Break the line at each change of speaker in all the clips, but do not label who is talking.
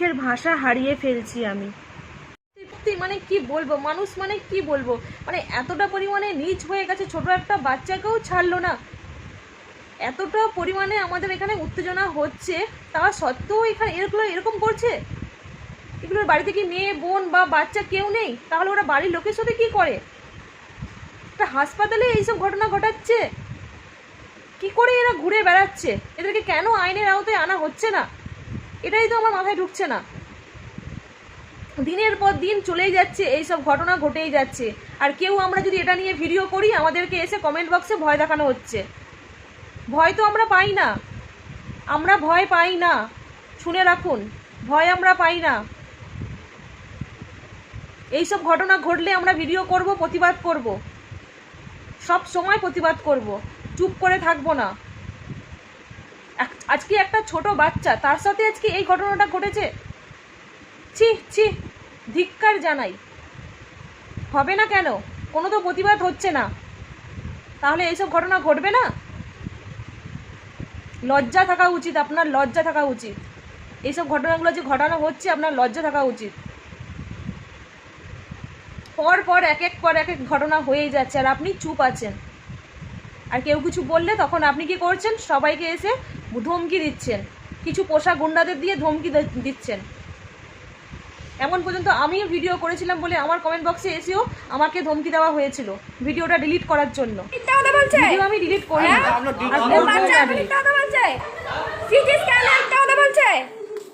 দুঃখের ভাষা হারিয়ে ফেলছি আমি। সত্যি মানে কি বলব? মানুষ মানে কি বলব? মানে এতটা পরিমাণে নিচ হয়ে গেছে, ছোট একটা বাচ্চাকেও ছাড়লো না। এতটা পরিমাণে আমাদের এখানে উত্তেজনা হচ্ছে, তা সত্ত্বেও এখানে এগুলো এরকম করছে? এগুলোর বাড়িতে কি মেয়ে, বোন বা বাচ্চা কেউ নেই? তাহলে ওরা বাড়ির লোকের সাথে কি করে? একটা হাসপাতালে এইসব ঘটনা ঘটাচ্ছে? কি করে এরা ঘুরে বেড়াচ্ছে? এদেরকে কেন আইনের আওতায় আনা হচ্ছে না? এটাই তো আমার মাথায় ঢুকছে না। দিনের পর দিন চলেই যাচ্ছে, এই সব ঘটনা ঘটেই যাচ্ছে। আর কেউ আমরা যদি এটা নিয়ে ভিডিও করি, আমাদেরকে এসে কমেন্ট বক্সে ভয় দেখানো হচ্ছে। ভয় তো আমরা পাই না। আমরা ভয় পাই না। শুনে রাখুন, ভয় আমরা পাই না। এইসব ঘটনা ঘটলে আমরা ভিডিও করব, প্রতিবাদ করব। সব সময় প্রতিবাদ করব। চুপ করে থাকব না। আজকে একটা ছোট বাচ্চা, তার সাথে আজকে এই ঘটনাটা ঘটেছে? ছি ছি, ধিক্কার জানাই। হবে না কেন? কোনো তো প্রতিবাদ হচ্ছে না। তাহলে এইসব ঘটনা ঘটবে না? লজ্জা থাকা উচিত, আপনার লজ্জা থাকা উচিত। এইসব ঘটনাগুলো যে ঘটানো হচ্ছে, আপনার লজ্জা থাকা উচিত। পর পর এক এক পর এক এক ঘটনা হয়েই যাচ্ছে, আর আপনি চুপ আছেন। আর কেউ কিছু বললে তখন আপনি কি করছেন? সবাইকে এসে ধমকি দিচ্ছেন। কিছু পোষা গুন্ডাদের দিয়ে ধমকি দিচ্ছেন। এমন পর্যন্ত আমিও ভিডিও করেছিলাম বলে আমার কমেন্ট বক্সে এসেও আমাকে ধমকি দেওয়া হয়েছিল ভিডিওটা ডিলিট করার জন্য। ভিডিও আমি ডিলিট করি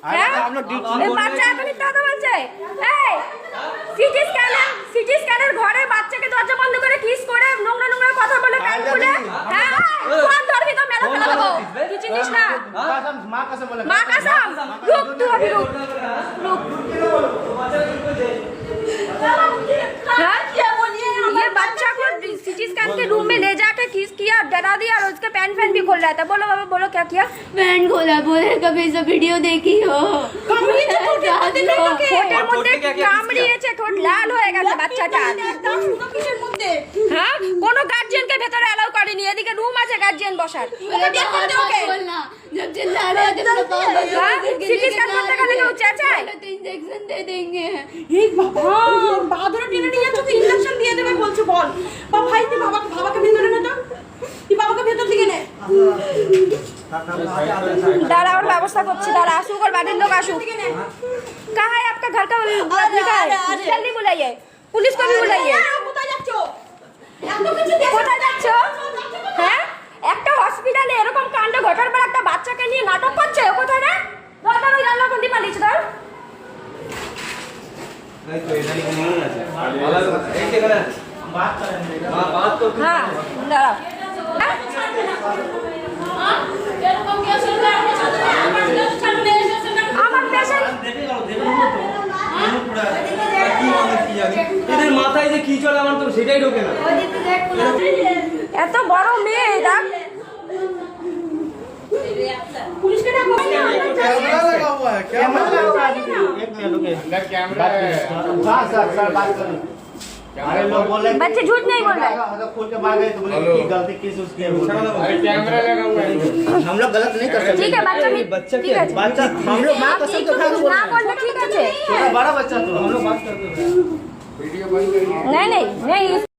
হ্যাঁ? তুই চিনিস না
माँ कसम बोला
মা কাসম রুক তুই अभी रुक रुक हाँ? ये बच्चा को सिटी स्कैन के रूम में ले जाके किस किया डरा दिया और उसके पैन फैन भी खोल रहा था बोलो बाबा बोलो क्या किया
बैंड खोला बोले कभी सब वीडियो देखी हो
ঠোঁটের মধ্যে গেছে ঠোঁট লাল হয়ে গেছে বাচ্চাটা হ্যাঁ কোনো গার্জিয়ানকে ভেতরে অ্যালাউ করেনি এদিকে রুম আছে গার্জিয়ান বসার দাঁড়া ওর ব্যবস্থা করছি দাঁড়া আসুক ওর বাড়ির লোক আসুক কাহায় হ্যাঁ? একটা হসপিটালে এরকম কাণ্ড ঘটার পর একটা বাচ্চাকে নিয়ে নাটক করছে? কোথায় রে? দরকার ওই জানলা
কোন কি চলে আমার তো সেটাই ঢোকে না
এত বড় মেয়ে দেখ
পুলিশকে ডাকো
कैमरा लगा हुआ है कैमरा लगा हुआ है एक मिनट रुके अंदर कैमरा है हाँ सर सर बात करो अरे लोग बोले
बच्चे झूठ नहीं बोल रहे
अगर खोल के मार गए तो बोले की गलती किस उसकी है
अरे कैमरा लगा हुआ है
हम लोग गलत नहीं कर सकते
ঠিক আছে বাচ্চা মি-
बच्चा
ঠিক
क्या
আছে
बच्चा हम लोग माँ कसम के साथ बोल
না
रहे हैं
করলে ঠিক আছে
छोटा बड़ा बच्चा तो हम लोग बात करते हैं
नहीं नहीं नहीं